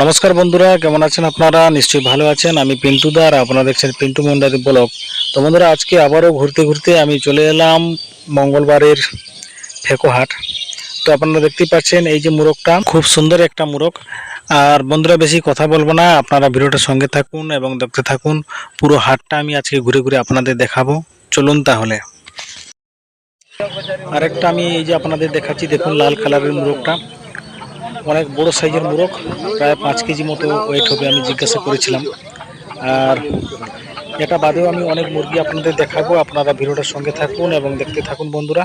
নমস্কার বন্ধুরা, কেমন আছেন আপনারা? নিশ্চয়ই ভালো আছেন। আমি পিন্টুদা আর আপনারা দেখছেন পিন্টু মুন্ডারি ব্লগ। তো বন্ধুরা, আজকে আবারও ঘুরতে ঘুরতে আমি চলে এলাম মঙ্গলবারের ফেকোহাট তো আপনারা দেখতেই পাচ্ছেন, এই যে মুরগটা, খুব সুন্দর একটা মুরগ। আর বন্ধুরা, বেশি কথা বলব না, আপনারা ভিডিওটার সঙ্গে থাকুন এবং দেখতে থাকুন। পুরো হাটটা আমি আজকে ঘুরে ঘুরে আপনাদের দেখাবো। চলুন তাহলে। আরেকটা আমি এই যে আপনাদের দেখাচ্ছি, দেখুন লাল কালারের মুরগটা। অনেক বড় সাইজের মোরগ, প্রায় পাঁচ কেজি মতো ওয়েট হবে আমি জিজ্ঞাসা করেছিলাম। আর এটা বাদেও আমি অনেক মুরগি আপনাদের দেখাবো, আপনারা ভিডিওটার সঙ্গে থাকুন এবং দেখতে থাকুন বন্ধুরা।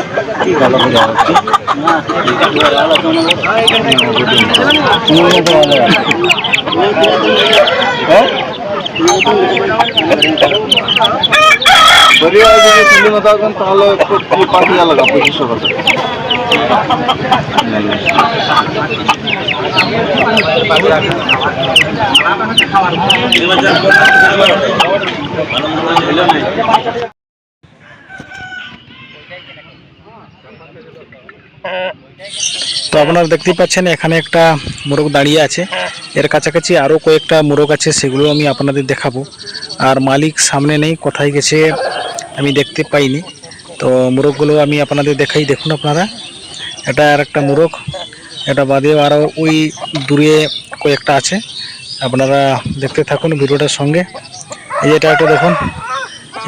বড়িয়া যদি তুলি মতো আছেন তাহলে পাঁচ হাজার লাগা পঁচিশশো টাকা তো আপনারা দেখতেই পাচ্ছেন, এখানে একটা মোরগ দাঁড়িয়ে আছে। এর কাছাকাছি আরও কয়েকটা মোরগ আছে, সেগুলো আমি আপনাদের দেখাবো। আর মালিক সামনে নেই, কোথায় গেছে আমি দেখতে পাইনি। তো মোরগগুলো আমি আপনাদের দেখাই, দেখুন আপনারা। এটা আর একটা মোরগ। এটা বাদেও আরও ওই দূরে কয়েকটা আছে। আপনারা দেখতে থাকুন ভিডিওটার সঙ্গে। এই এটা একটা দেখুন,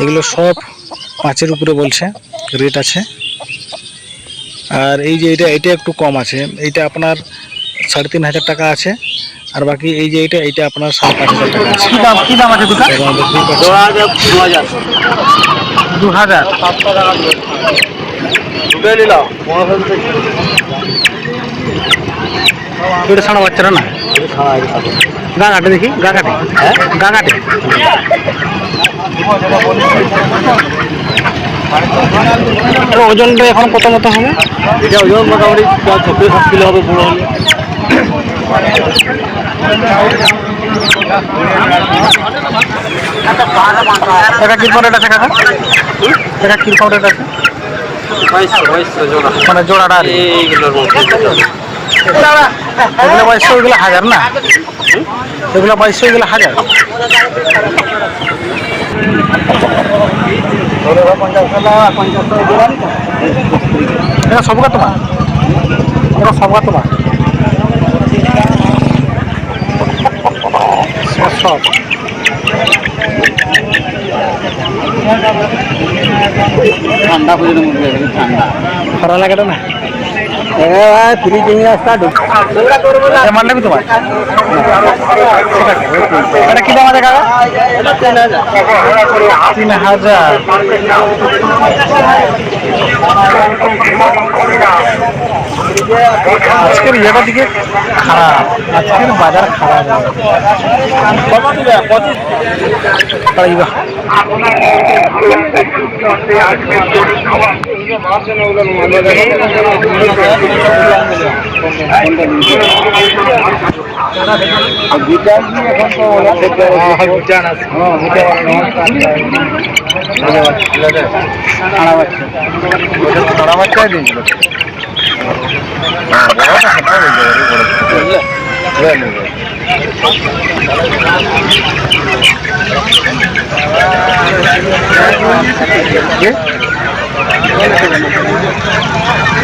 এগুলো সব পাঁচের উপরে বলছে, রেট আছে। আর এই যে এটা এটা একটু কম আছে। এইটা আপনার সাড়ে তিন হাজার টাকা আছে। আর বাকি এই যে এটা এটা আপনার সাড়ে পাঁচ হাজার টাকা আছে। কি দাম কি দাম আছে দু হাজার দুটো নিলাম এটা ছাড়া বাচ্চারা না? গা কাটে দেখি গা কাটে গা কাটে ওজনটা এখন কত মতো হবে? এটা ওজন মোটামুটি ছত্রিশ সাত কিলো হবে পুরো। হলে টাকা কীরকম রেট আছে কাকা? টাকা কীরকম রেট আছে? মানে জোড়াটা কি। এগুলো বাইশশো এগুলো হাজার না? এগুলো বাইশশো এগুলো হাজার? এটা সবকা তোমার? এটা সবকা তোমার। সব ঠান্ডা পর্যন্ত ঠান্ডা। খরা লাগে না? মান নেবে তোমার? এটা কি দাম আছে কাকা? তিন হাজার। আজকের ইয়েটা দিকে খারাপ। আজকের বাজার খারাপ। তাই বা। খারাপ বাচ্চাই দিয়েছিল।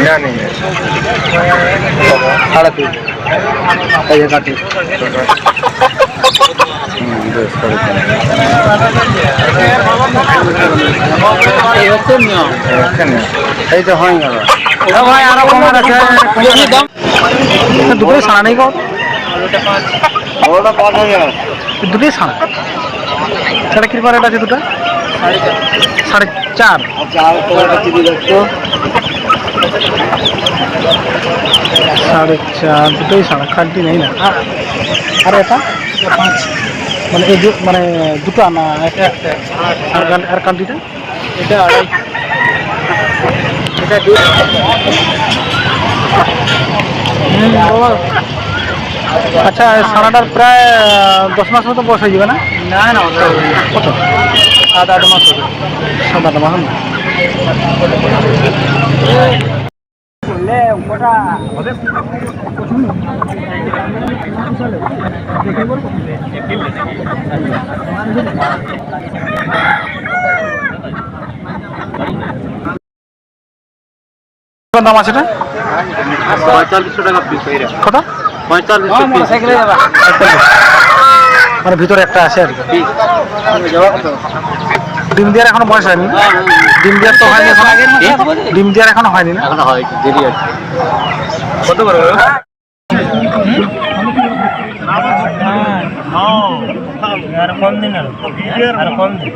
না নেই সাড়ে তিন এই কাটি এই তো হয়ে গেল ভাই আরও দুপুরে সাড়া নেই কর ওটা পাঁচ হাজার দুটোই সাড়া সাড়ে কীরকম রেট আছে দুটো? সাড়ে চার। সাড়ে চার দুটোই সাড়া। কান্টি নেই না। আর এটা? পাঁচ। মানে এই মানে দুটো না আর কান- কান্টিটা এটা আড়াই। এটা আচ্ছা সাড়াটার প্রায় দশ মাস মতো বয়স হয়ে যাবে না? না না কত? সাত আট মাস হবে সাত আট মাস। দাম আছে এটা? কত? মানে ভিতরে একটা আছে আর কি। ডিম দেওয়ার এখনও বয়স হয়নি? ডিম দেওয়ার তো হয়নি এখন। ডিম দেওয়ার এখনও হয়নি না? এখন হয় দেরি আছে। কত করে আর কম দিন। আর কম দিন।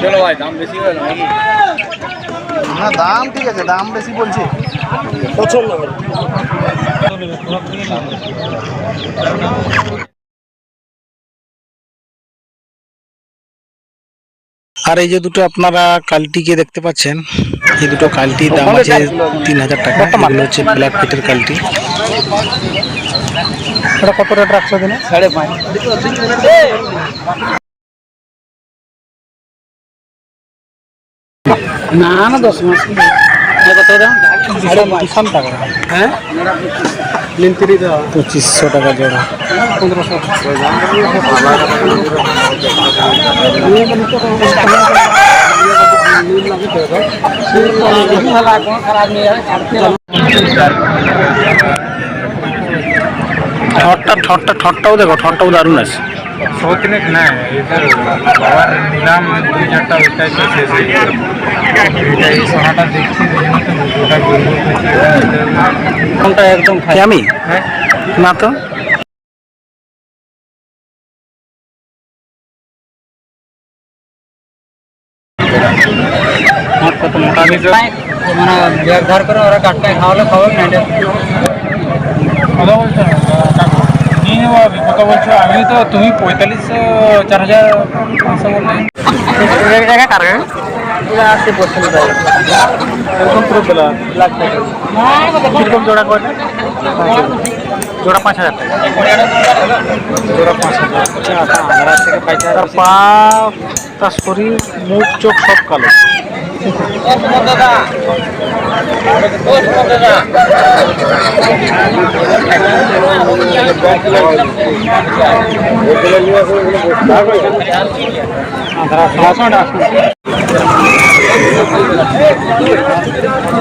চলো ভাই দাম বেশি হয়ে না দাম ঠিক আছে দাম বেশি বলছে। পছন্দ আর এই যে দুটো আপনারা কালটিকে দেখতে পাচ্ছেন এই দুটো কালটির দাম আছে তিন হাজার টাকা। হচ্ছে ব্ল্যাক পিটের কালটি। এটা কত রেট রাখছো দিনে সাড়ে পাঁচ। না না দশ মাস। কত দাম? বিশাল টাকা। হ্যাঁ? পঁচিশশো টাকা জোড়া। পনেরোশো। ঠটটা ঠটটা ঠটটাও দেখো ঠটটাও দারুণ আছে। সৌতিনে না এটার বাবার নিলাম দুই চারটা ওইটাই তো শেষ হয়ে গেল। এটা এই সোনাটা দেখছি ওই জন্য তো ওটা কোনটা একদম কি আমি? হ্যাঁ না তো? কত মোটা। মানে ব্যাগ ধার করে ওরা কাটকায় খাওয়ালে খাওয়াবে না কত বলছো? নিয়ে নেব আমি কত বলছো। আমি তো তুমি পঁয়তাল্লিশশো চার হাজার পাঁচশো বললে। জায়গা কার আশি পার্সেন্ট এরকম পুরো বেলা। লাখ টাকা। কীরকম জোড়া কয়টা জোড়া পাঁচ হাজার টাকা। জোড়া পাঁচ হাজার। আগ্রা থেকে পয়সা তার পা তার শরীর মুখ চোখ সব কালো।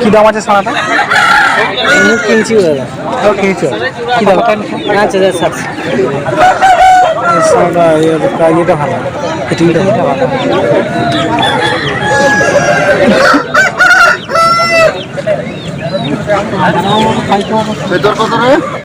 কি দাম আছে মুখ কিনছি কিনেছো? কি দাম? পাঁচ হাজার সাতশো ইয়েটা ইয়েটা ভালো। ভালো। ভেতর কত রে?